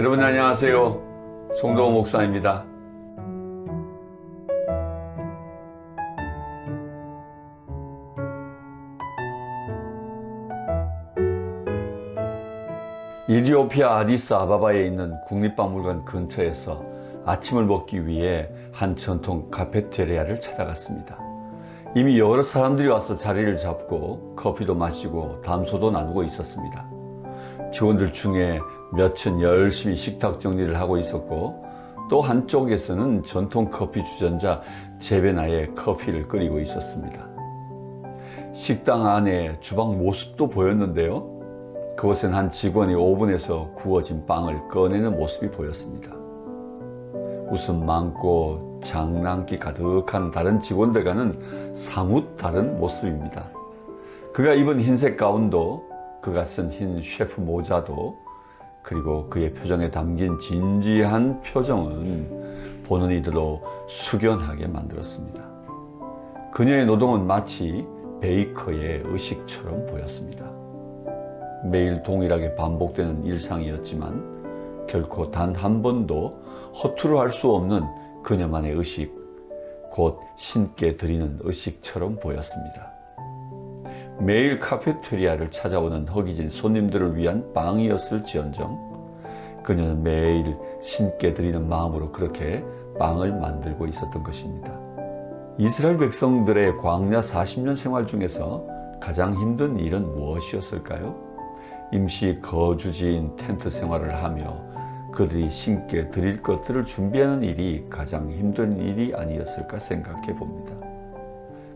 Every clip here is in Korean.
여러분 안녕하세요. 송도호 목사입니다. 이디오피아 아디스 아바바에 있는 국립박물관 근처에서 아침을 먹기 위해 한 전통 카페테리아를 찾아갔습니다. 이미 여러 사람들이 와서 자리를 잡고 커피도 마시고 담소도 나누고 있었습니다. 직원들 중에 몇은 열심히 식탁 정리를 하고 있었고 또 한쪽에서는 전통 커피 주전자 제베나에 커피를 끓이고 있었습니다. 식당 안에 주방 모습도 보였는데요. 그곳엔 한 직원이 오븐에서 구워진 빵을 꺼내는 모습이 보였습니다. 웃음 많고 장난기 가득한 다른 직원들과는 사뭇 다른 모습입니다. 그가 입은 흰색 가운도, 그가 쓴 흰 셰프 모자도, 그리고 그의 표정에 담긴 진지한 표정은 보는 이들로 숙연하게 만들었습니다. 그녀의 노동은 마치 베이커의 의식처럼 보였습니다. 매일 동일하게 반복되는 일상이었지만 결코 단 한 번도 허투루 할 수 없는 그녀만의 의식, 곧 신께 드리는 의식처럼 보였습니다. 매일 카페테리아를 찾아오는 허기진 손님들을 위한 빵이었을지언정 그녀는 매일 신께 드리는 마음으로 그렇게 빵을 만들고 있었던 것입니다. 이스라엘 백성들의 광야 40년 생활 중에서 가장 힘든 일은 무엇이었을까요? 임시 거주지인 텐트 생활을 하며 그들이 신께 드릴 것들을 준비하는 일이 가장 힘든 일이 아니었을까 생각해 봅니다.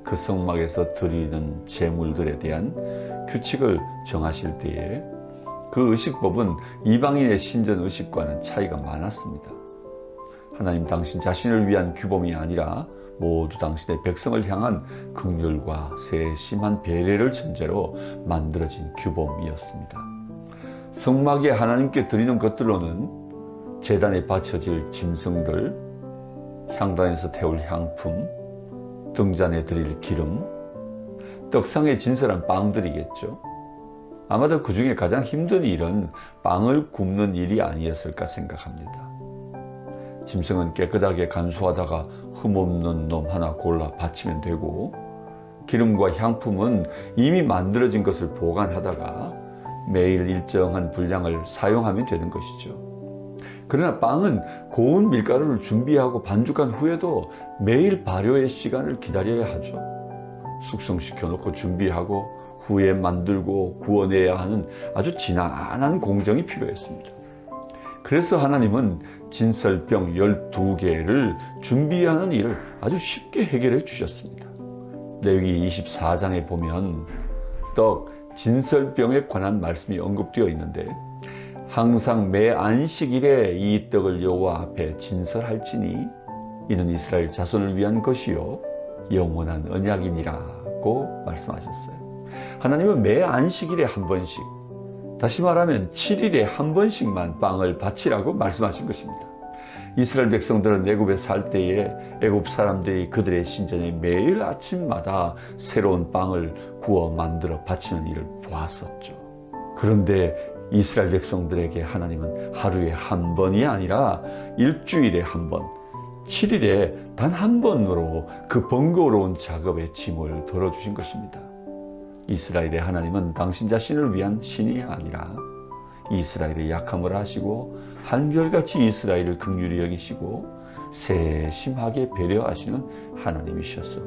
그 성막에서 드리는 제물들에 대한 규칙을 정하실 때에 그 의식법은 이방인의 신전 의식과는 차이가 많았습니다. 하나님 당신 자신을 위한 규범이 아니라 모두 당신의 백성을 향한 극률과 세심한 배려를 전제로 만들어진 규범이었습니다. 성막에 하나님께 드리는 것들로는 재단에 바쳐질 짐승들, 향단에서 태울 향품, 등잔에 드릴 기름, 떡상에 진설한 빵들이겠죠. 아마도 그 중에 가장 힘든 일은 빵을 굽는 일이 아니었을까 생각합니다. 짐승은 깨끗하게 간수하다가 흠없는 놈 하나 골라 바치면 되고, 기름과 향품은 이미 만들어진 것을 보관하다가 매일 일정한 분량을 사용하면 되는 것이죠. 그러나 빵은 고운 밀가루를 준비하고 반죽한 후에도 매일 발효의 시간을 기다려야 하죠. 숙성시켜 놓고 준비하고 후에 만들고 구워내야 하는 아주 지난한 공정이 필요했습니다. 그래서 하나님은 진설병 12개를 준비하는 일을 아주 쉽게 해결해 주셨습니다. 레위 24장에 보면 떡 진설병에 관한 말씀이 언급되어 있는데 항상 매 안식일에 이 떡을 여호와 앞에 진설할지니 이는 이스라엘 자손을 위한 것이요 영원한 언약이니라고 말씀하셨어요. 하나님은 매 안식일에 한 번씩 다시 말하면 7일에 한 번씩만 빵을 바치라고 말씀하신 것입니다. 이스라엘 백성들은 애굽에 살 때에 애굽 사람들이 그들의 신전에 매일 아침마다 새로운 빵을 구워 만들어 바치는 일을 보았었죠. 그런데 이스라엘 백성들에게 하나님은 하루에 한 번이 아니라 일주일에 한 번, 7일에 단 한 번으로 그 번거로운 작업의 짐을 덜어주신 것입니다. 이스라엘의 하나님은 당신 자신을 위한 신이 아니라 이스라엘의 약함을 아시고 한결같이 이스라엘을 극률히 여기시고 세심하게 배려하시는 하나님이셨어.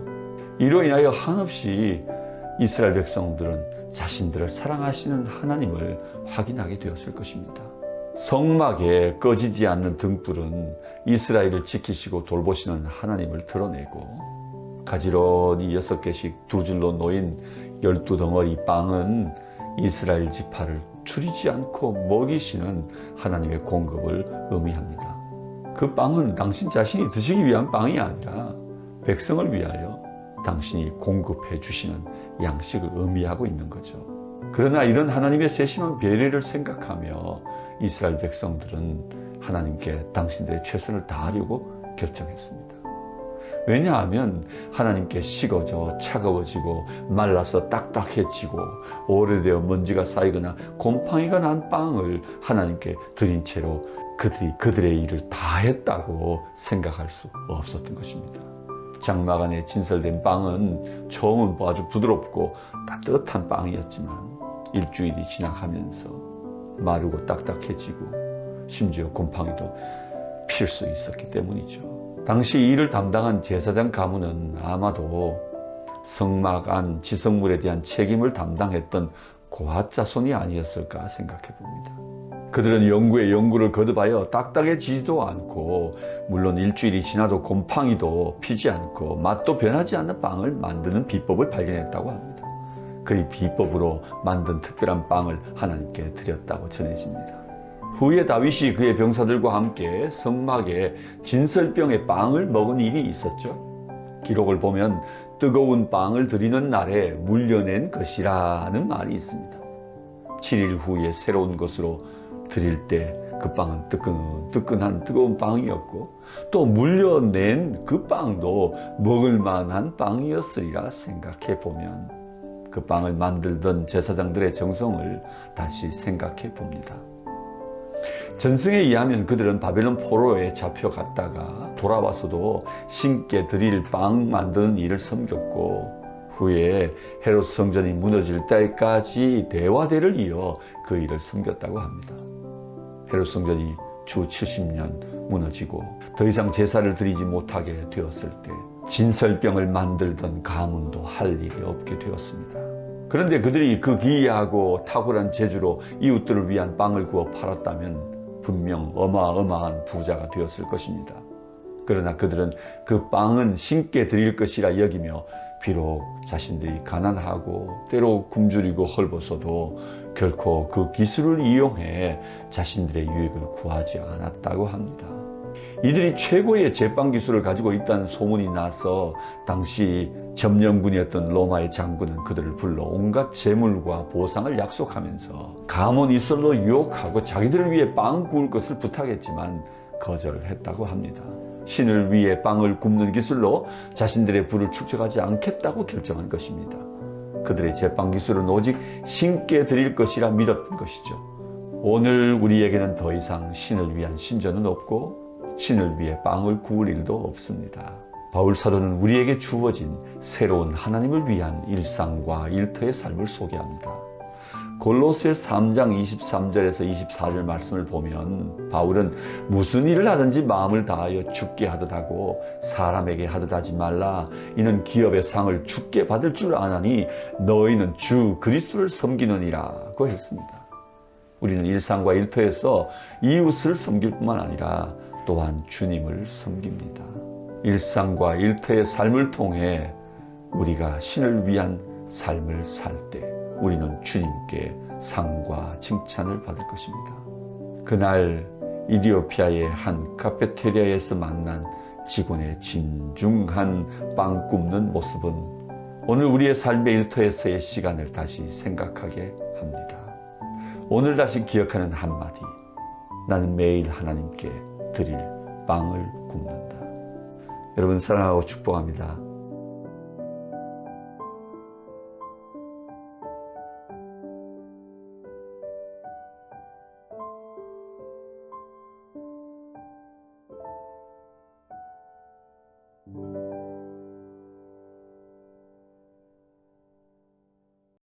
이로 인하여 한없이 이스라엘 백성들은 자신들을 사랑하시는 하나님을 확인하게 되었을 것입니다. 성막에 꺼지지 않는 등불은 이스라엘을 지키시고 돌보시는 하나님을 드러내고 가지런히 여섯 개씩 두 줄로 놓인 열두 덩어리 빵은 이스라엘 지파를 줄이지 않고 먹이시는 하나님의 공급을 의미합니다. 그 빵은 당신 자신이 드시기 위한 빵이 아니라 백성을 위하여 당신이 공급해 주시는 양식을 의미하고 있는 거죠. 그러나 이런 하나님의 세심한 배려를 생각하며 이스라엘 백성들은 하나님께 당신들의 최선을 다하려고 결정했습니다. 왜냐하면 하나님께 식어져 차가워지고 말라서 딱딱해지고 오래되어 먼지가 쌓이거나 곰팡이가 난 빵을 하나님께 드린 채로 그들이 그들의 일을 다 했다고 생각할 수 없었던 것입니다. 장막 안에 진설된 빵은 처음은 아주 부드럽고 따뜻한 빵이었지만 일주일이 지나가면서 마르고 딱딱해지고 심지어 곰팡이도 필 수 있었기 때문이죠. 당시 일을 담당한 제사장 가문은 아마도 성막 안 지성물에 대한 책임을 담당했던 고아 자손이 아니었을까 생각해 봅니다. 그들은 연구에 연구를 거듭하여 딱딱해지지도 않고 물론 일주일이 지나도 곰팡이도 피지 않고 맛도 변하지 않는 빵을 만드는 비법을 발견했다고 합니다. 그 비법으로 만든 특별한 빵을 하나님께 드렸다고 전해집니다. 후에 다윗이 그의 병사들과 함께 성막에 진설병의 빵을 먹은 일이 있었죠. 기록을 보면 뜨거운 빵을 드리는 날에 물려낸 것이라는 말이 있습니다. 7일 후에 새로운 것으로 드릴 때 그 빵은 뜨끈 뜨끈한 뜨거운 빵이었고 또 물려낸 그 빵도 먹을 만한 빵이었으리라 생각해 보면 그 빵을 만들던 제사장들의 정성을 다시 생각해 봅니다. 전승에 의하면 그들은 바벨론 포로에 잡혀갔다가 돌아와서도 신께 드릴 빵 만드는 일을 섬겼고 후에 헤롯 성전이 무너질 때까지 대화대를 이어 그 일을 섬겼다고 합니다. 헤롯 성전이 주 70년 무너지고 더 이상 제사를 드리지 못하게 되었을 때 진설병을 만들던 가문도 할 일이 없게 되었습니다. 그런데 그들이 그 기이하고 탁월한 재주로 이웃들을 위한 빵을 구워 팔았다면 분명 어마어마한 부자가 되었을 것입니다. 그러나 그들은 그 빵은 신께 드릴 것이라 여기며 비록 자신들이 가난하고 때로 굶주리고 헐벗어도 결코 그 기술을 이용해 자신들의 유익을 구하지 않았다고 합니다. 이들이 최고의 제빵 기술을 가지고 있다는 소문이 나서 당시 점령군이었던 로마의 장군은 그들을 불러 온갖 재물과 보상을 약속하면서 가문 이슬로 유혹하고 자기들을 위해 빵 구울 것을 부탁했지만 거절을 했다고 합니다. 신을 위해 빵을 굽는 기술로 자신들의 부를 축적하지 않겠다고 결정한 것입니다. 그들의 제빵 기술은 오직 신께 드릴 것이라 믿었던 것이죠. 오늘 우리에게는 더 이상 신을 위한 신전은 없고 신을 위해 빵을 구울 일도 없습니다. 바울 사도는 우리에게 주어진 새로운 하나님을 위한 일상과 일터의 삶을 소개합니다. 골로새 3장 23절에서 24절 말씀을 보면 바울은 무슨 일을 하든지 마음을 다하여 죽게 하듯 하고 사람에게 하듯 하지 말라 이는 기업의 상을 죽게 받을 줄 아나니 너희는 주 그리스도를 섬기느니라고 했습니다. 우리는 일상과 일터에서 이웃을 섬길 뿐만 아니라 또한 주님을 섬깁니다. 일상과 일터의 삶을 통해 우리가 신을 위한 삶을 살 때 우리는 주님께 상과 칭찬을 받을 것입니다. 그날 이디오피아의 한 카페테리아에서 만난 직원의 진중한 빵 굽는 모습은 오늘 우리의 삶의 일터에서의 시간을 다시 생각하게 합니다. 오늘 다시 기억하는 한마디. 나는 매일 하나님께 드릴 빵을 굽는다. 여러분 사랑하고 축복합니다.